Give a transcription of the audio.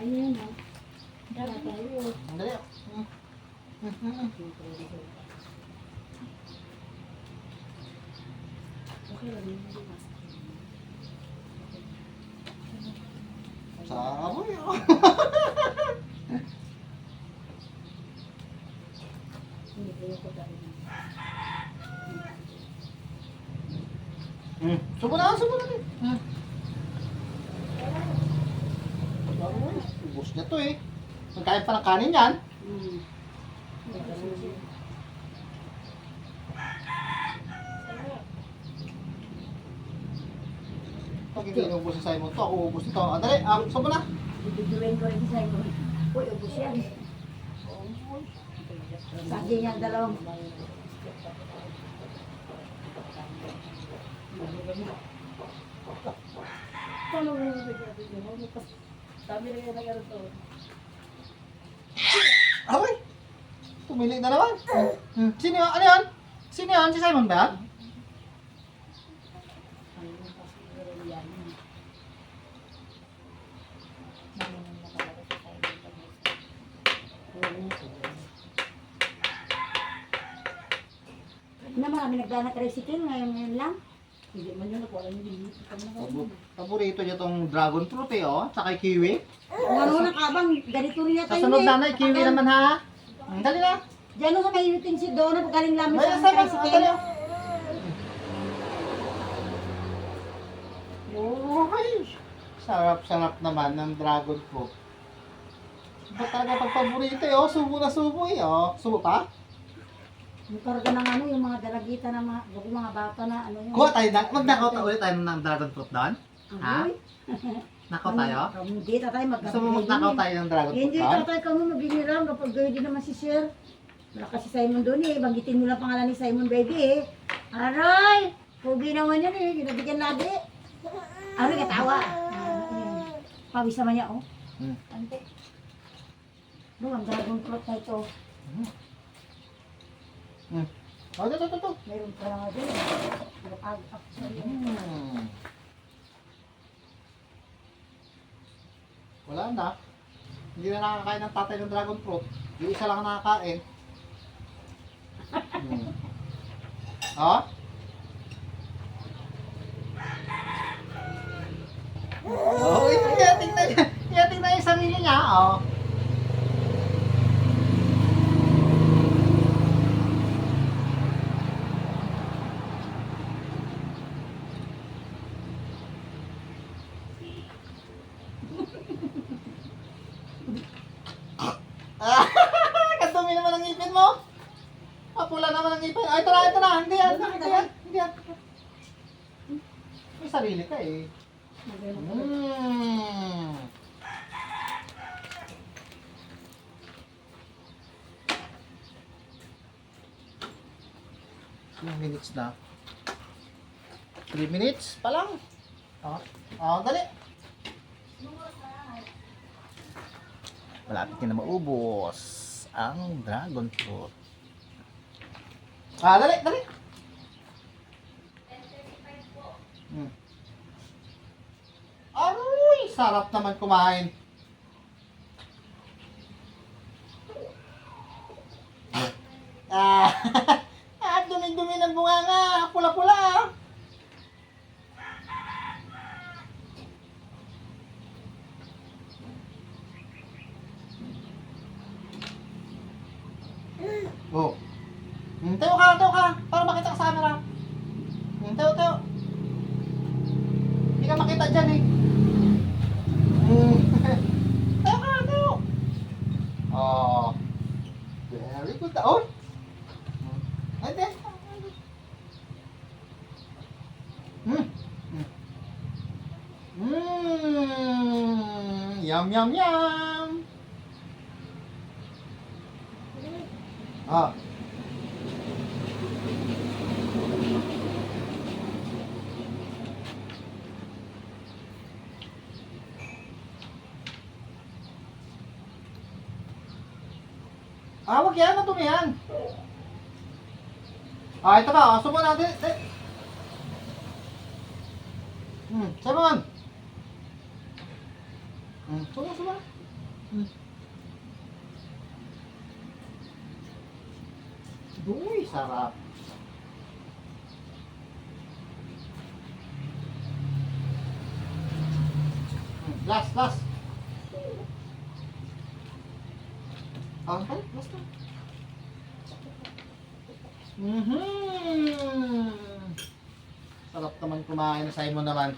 Kain niyo yun, ah. Dala tayo. Ang dali. Hmm. Hmm, hmm, hmm. Okay lang yun. Sabi ako. Hindi kayo ko tayo. Hmm. Subo na, subo na din. Hmm. Sabi mo, ubos niya to eh. Magkain pa ng kanin yan. Hmm. Pag hindi inubos si Simon to, ako ubos nito. Ah, dali, ah, subo na. Bibiduin ko rin si Simon. Uy, ubus yan. Sabi niya dalawang. Paano mo bibigyan? Sabi na yung nagkaroon to. Away! Tumili na naman. Hmm. Sino yun? Ano yun? Sino yun? Si Simon ba yan? Na marami nagdana tricycle ngayon ngayon lang. Hindi man yun, wala yung Pabo- Paborito niya tong dragon fruit eh, oh. Tsaka yung kiwi. Ano na kabang, ganito rin yata Sa sunod nanay, kiwi naman ha. Ang dali na. Diyan sa may meeting si Donna, pagaling namin May sa Simon, ang dali. tricycle. Oh, ay. Sarap-sarap naman ng dragon fruit. Ba't talaga pag paborito eh, oh. Subo na subo eh, oh. Subo pa? Yung karga ng ano, yung mga dalagita na mga, yung mga bata na ano yun. Kuha tayo na, magnakaw tayo ulit tayo ng dragon fruit doon. Ha? Ahoy. Nakaw tayo? Ano, Hindi, tatay, mag Gusto mo magnakaw tayo ng dragon fruit Hindi, doon? tatay, kamo mabiniram kapag gawin din naman si Sir. Wala kasi Simon doon eh, banggitin mo lang pangalan ni Simon Baby eh. Aray! Pugi naman yan eh, ginabigyan lagi. Ano katawa? Pawis naman niya oh. Hmm. Ante. Doon, ang dragon fruit na ito. Hmm. Oh, ito, ito, ito. Meron pa nga doon. Nag-ag-up sa iyo. Hmm. Wala na. Hindi na nakakain ng tatay ng dragon fruit. Yung isa lang nakakain. Hmm. Oh? Oh, iya, tingnan niya. Iya, tingnan yung sarili niya. Oh. Ah, kadumi naman ang ngipin mo. Kapula naman ang ngipin. Ay, ito na. Hindi yan, hindi yan, hindi yan. May sarili ka eh. Mm. Ilang minutes na? 3 minutes pa lang. Oh, oh dali. Malapit na maubos ang dragon fruit. Ah, dali, dali. Hmm. Aroy, sarap naman kumain. Ah, ah dumi-dumi ng bunganga, pula-pula. ah. Oh. Hmm, tayo ka, tayo ka. Para makita ka sa camera. Tayo, tayo. Hindi ka makita dyan eh. Hmm. tayo ka, tayo. Oh. Very good. Oh. Tayo. Hmm. Hmm. Hmm. Yum, yum, yum. Ah. Ah, wag yan. Matumi yan. Ah, ito ba? Oh, sumo natin. Eh. Hmm, Simon. Mm. Suba, suba. Mm. Uy, sarap. Mm, Last, last. Okay, last na. Mhm. Sarap naman kumain Simon naman.